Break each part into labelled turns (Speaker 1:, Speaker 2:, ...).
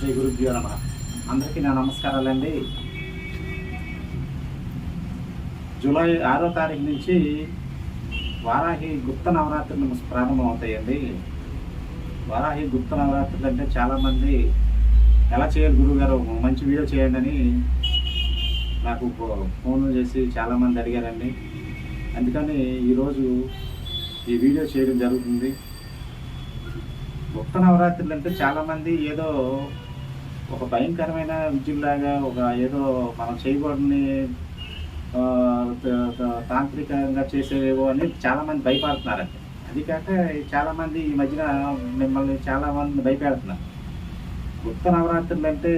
Speaker 1: శ్రీ గురుభ్యో నమ. అందరికీ నా నమస్కారాలండి. జూలై ఆరో తారీఖు నుంచి వారాహి గుప్త నవరాత్రులు ప్రారంభం అవుతాయండి వారాహి గుప్త నవరాత్రులు అంటే చాలామంది ఎలా చేయాలి గురువుగారు? మంచి వీడియో చేయండి అని నాకు ఫోన్ ఫోన్లు చేసి చాలామంది అడిగారండి. అందుకని ఈరోజు ఈ వీడియో చేయడం జరుగుతుంది. గుప్త నవరాత్రులు అంటే చాలామంది ఏదో ఒక భయంకరమైన విద్యుల్లాగా ఒక ఏదో మనం చేయకూడని తాంత్రికంగా చేసేవేవో అని చాలామంది భయపడుతున్నారండి. అది కాక చాలామంది ఈ మధ్యన మిమ్మల్ని చాలా మంది భయపెడుతున్నారు. గుప్త నవరాత్రులు అంటే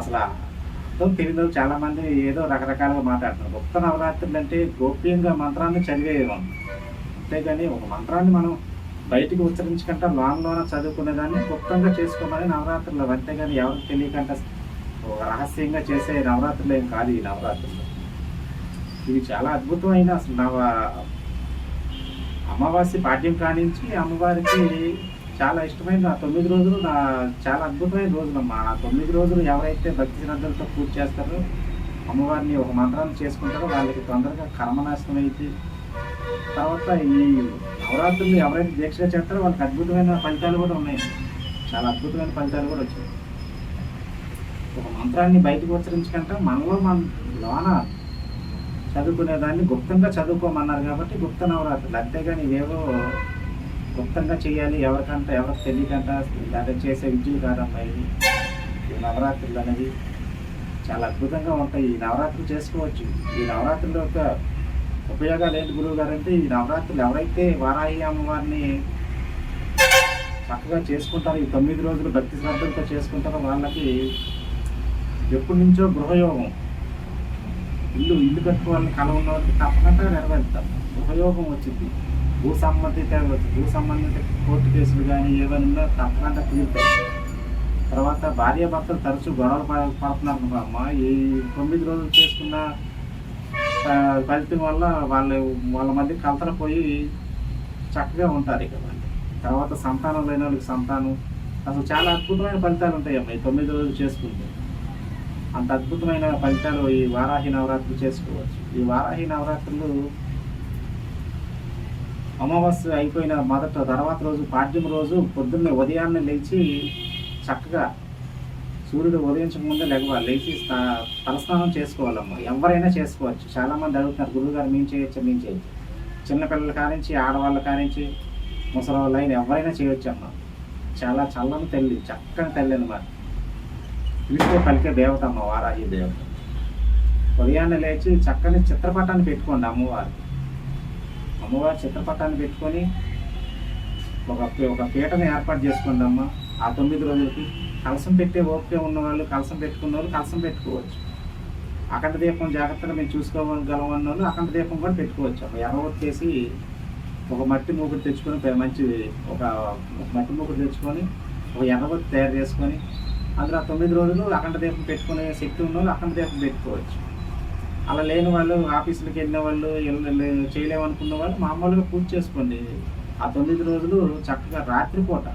Speaker 1: అసలు అర్థం తెలియదు. చాలామంది ఏదో రకరకాలుగా మాట్లాడుతున్నారు. గుప్త నవరాత్రులు అంటే గోప్యంగా మంత్రాన్ని చదివేయడం అంతేగాని ఒక మంత్రాన్ని మనం బయటికి ఉచ్చరించకుండా లోన్ లోన చదువుకునేదాన్ని గుప్తంగా చేసుకోమని నవరాత్రులు. అంతేగాని ఎవరికి తెలియకుండా రహస్యంగా చేసే నవరాత్రులు ఏం కాదు ఈ నవరాత్రులు. ఇవి చాలా అద్భుతమైన అసలు నవ అమావాస్య పాఠ్యం కానించి అమ్మవారికి చాలా ఇష్టమైన ఆ తొమ్మిది రోజులు నా చాలా అద్భుతమైన రోజులమ్మా. ఆ తొమ్మిది రోజులు ఎవరైతే భక్తి శ్రద్ధలతో పూజ చేస్తారో అమ్మవారిని ఒక మంత్రాన్ని చేసుకుంటారో వాళ్ళకి తొందరగా కర్మనాశనం అయితే తర్వాత ఈ నవరాత్రులు ఎవరైతే దీక్షగా చేస్తారో వాళ్ళకి అద్భుతమైన ఫలితాలు కూడా ఉన్నాయి. చాలా అద్భుతమైన ఫలితాలు కూడా వచ్చాయి. ఒక మంత్రాన్ని బయటకు ఉచ్చరించకుండా మనలో మన లోన చదువుకునేదాన్ని గుప్తంగా చదువుకోమన్నారు కాబట్టి గుప్త నవరాత్రులు. అంతేగాని ఇవేవో గుప్తంగా చేయాలి ఎవరికంటే ఎవరికి తెలియకంట లేదా చేసే విద్యలు కాదమ్మా ఇవి ఈ నవరాత్రులు అనేది చాలా అద్భుతంగా ఉంటాయి. ఈ నవరాత్రులు చేసుకోవచ్చు. ఈ నవరాత్రుల యొక్క ఉపయోగాలు ఏంటి గురువు గారు అంటే ఈ నవరాత్రులు ఎవరైతే వారాహి అమ్మవారిని చక్కగా చేసుకుంటారో ఈ తొమ్మిది రోజులు భక్తి శ్రద్ధలతో చేసుకుంటారో వాళ్ళకి ఎప్పటి నుంచో గృహయోగం. ఇల్లు ఇల్లు కట్టుకోవాలని కల ఉన్న వాళ్ళకి తప్పకుండా నెరవేరుతాం గృహయోగం వచ్చింది. భూ సంబంధిత భూ సంబంధిత కోర్టు కేసులు కానీ ఏమైనా ఉన్నా తప్పకుండా తీరుతాయి. తర్వాత భార్య భర్తలు తరచూ గొడవలు పడుతున్నారు. అమ్మ ఈ తొమ్మిది రోజులు చేసుకున్న ఫలితం వల్ల వాళ్ళు వాళ్ళ మధ్య కలతలు పోయి చక్కగా ఉంటారు ఇక వాళ్ళు. తర్వాత సంతానం లేని వాళ్ళకి సంతానం. అసలు చాలా అద్భుతమైన ఫలితాలు ఉంటాయి అమ్మాయి తొమ్మిది రోజులు చేసుకుంటే. అంత అద్భుతమైన ఫలితాలు ఈ వారాహి నవరాత్రులు చేసుకోవచ్చు. ఈ వారాహి నవరాత్రులు అమావాస్య అయిపోయిన మొదట తర్వాత రోజు పాడ్యం రోజు పొద్దున్నే ఉదయాన్నే లేచి చక్కగా సూర్యుడు ఉదయించక ముందే లెగవాలి లేచి తలస్నానం చేసుకోవాలమ్మా. ఎవరైనా చేసుకోవచ్చు. చాలామంది అడుగుతున్నారు గురువు గారు మేము చేయొచ్చు? మేము చేయొచ్చు? చిన్నపిల్లల కానించి ఆడవాళ్ళ కానించి ముసలి అయిన ఎవరైనా చేయొచ్చు అమ్మ చాలా చల్లని తల్లి చక్కని తల్లి అనమాట పిలిస్తే పలికే దేవత అమ్మ వారాహి దేవత. ఉదయాన్నే లేచి చక్కని చిత్రపటాన్ని పెట్టుకోండి అమ్మవారు. అమ్మవారి చిత్రపటాన్ని పెట్టుకొని ఒక ఒక పీటను ఏర్పాటు చేసుకోండి అమ్మ ఆ తొమ్మిది రోజులకి కలసం పెట్టే ఓపిక ఉన్న వాళ్ళు కలసం పెట్టుకున్న వాళ్ళు కలసం పెట్టుకోవచ్చు. అఖండ దీపం జాగ్రత్తగా మేము చూసుకోగలం అన్న వాళ్ళు అఖండ దీపం కూడా పెట్టుకోవచ్చు. ఒక ఎర్ర వేసి ఒక మట్టి మూకుడు తెచ్చుకొని మంచి ఒక మట్టి మూకుడు తెచ్చుకొని ఒక ఎర్రవత్తి తయారు చేసుకొని అందులో ఆ తొమ్మిది రోజులు అఖండ దీపం పెట్టుకునే శక్తి ఉన్న వాళ్ళు అఖండ దీపం పెట్టుకోవచ్చు. అలా లేని వాళ్ళు ఆఫీసులకు వెళ్ళిన వాళ్ళు చేయలేమనుకున్న వాళ్ళు మామూలుగా పూజ చేసుకోండి. ఆ తొమ్మిది రోజులు చక్కగా రాత్రిపూట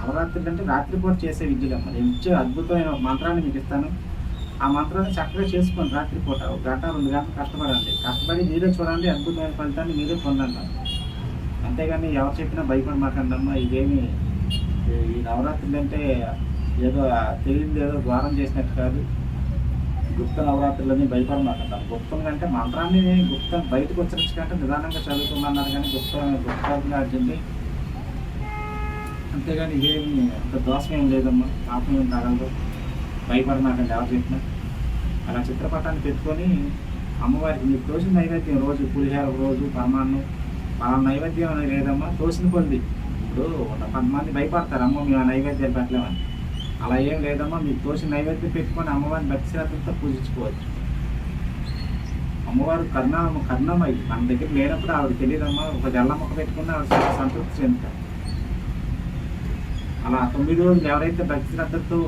Speaker 1: నవరాత్రులు అంటే రాత్రిపూట చేసే విద్యలు అమ్మ ఇచ్చే అద్భుతమైన మంత్రాన్ని మీకు ఇస్తాను. ఆ మంత్రాన్ని చక్కగా చేసుకోండి రాత్రిపూట ఒక గంట రెండు గంటలు కష్టపడండి. కష్టపడి మీరే చూడండి అద్భుతమైన ఫలితాన్ని మీరే పొందండి. అంతేగాని ఎవరు చెప్పినా భయపడమాకండి అమ్మ ఇదేమి ఈ నవరాత్రులు అంటే ఏదో తెలియదు ఏదో ఘోరం చేసినట్టు కాదు. గుప్త నవరాత్రులని భయపడమాకండి గుప్తం అంటే మంత్రాన్ని గుప్తం బయటకు వచ్చినట్టు నిదానంగా చదువుకోమన్నారు కానీ గుప్త గుప్తంగా అర్జుంది అంతేగాని ఇదేమి అంత దోషం ఏం లేదమ్మా. పాపం ఏం తగలదు భయపడమాకండి ఎవరు చెప్పినా. అలా చిత్రపటాన్ని పెట్టుకొని అమ్మవారికి మీకు తోసిన నైవేద్యం రోజు పులిహార రోజు పరమాన్నం ఆ నైవేద్యం అనేది లేదమ్మా తోసిన పొంది ఇప్పుడు ఒక కొంతమంది భయపడతారు అమ్మ మేము ఆ నైవేద్యాలు పెట్టలేమని. అలా ఏం లేదమ్మా మీకు తోసిన నైవేద్యం పెట్టుకొని అమ్మవారిని భక్తి శ్రద్ధలతో పూజించుకోవచ్చు. అమ్మవారు కర్ణ కర్ణమై మన దగ్గర లేనప్పుడు ఆవిడ తెలియదమ్మా ఒక జల్ల మొక్క పెట్టుకుని ఆవిడ సంతృప్తి చెందుతారు. అలా తొమ్మిది రోజులు ఎవరైతే భక్తి శ్రద్ధతో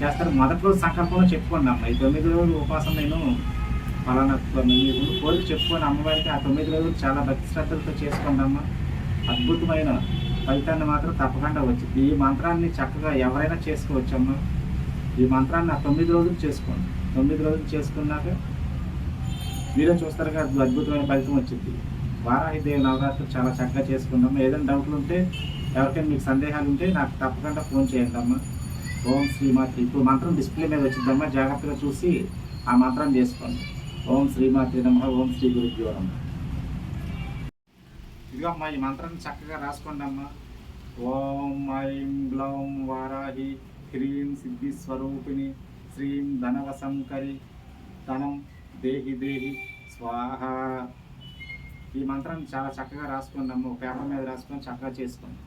Speaker 1: చేస్తారో మొదటి రోజు సంకల్పంలో చెప్పుకోండి అమ్మ. ఈ తొమ్మిది రోజులు ఉపవాసం నేను ఫలానా మీ కోరిక చెప్పుకొని అమ్మవారికి ఆ తొమ్మిది రోజులు చాలా భక్తి శ్రద్ధలతో చేసుకోండి అమ్మ. అద్భుతమైన ఫలితాన్ని మాత్రం తప్పకుండా వచ్చింది. ఈ మంత్రాన్ని చక్కగా ఎవరైనా చేసుకోవచ్చమ్మా ఈ మంత్రాన్ని ఆ తొమ్మిది రోజులు చేసుకోండి. తొమ్మిది రోజులు చేసుకున్నాక మీరే చూస్తారు కదా అద్భుతమైన ఫలితం వచ్చింది. వారాహిదేవి నవరాత్రులు చాలా చక్కగా చేసుకుందాం. ఏదైనా డౌట్లు ఉంటే ఎవరికైనా మీకు సందేహాలు ఉంటే నాకు తప్పకుండా ఫోన్ చేయండి అమ్మా. ఓం శ్రీమాత్రి ఇప్పుడు మంత్రం డిస్ప్లే మీద వచ్చిందమ్మా. జాగ్రత్తగా చూసి ఆ మంత్రం చేసుకోండి. ఓం శ్రీమాత్రి నమ. ఓం శ్రీ గురుభ్యో నమ. ఇదిగో అమ్మా ఈ మంత్రాన్ని చక్కగా రాసుకోండి అమ్మా. ఓం ఐం గ్లౌం వారాహి హ్రీం సిద్ధి స్వరూపిణి శ్రీం ధనవసంకరి ధనం దేహి దేహి స్వాహ. ఈ మంత్రాన్ని చాలా చక్కగా రాసుకోండి అమ్మ. పేపర్ మీద రాసుకొని చక్కగా చేసుకోండి.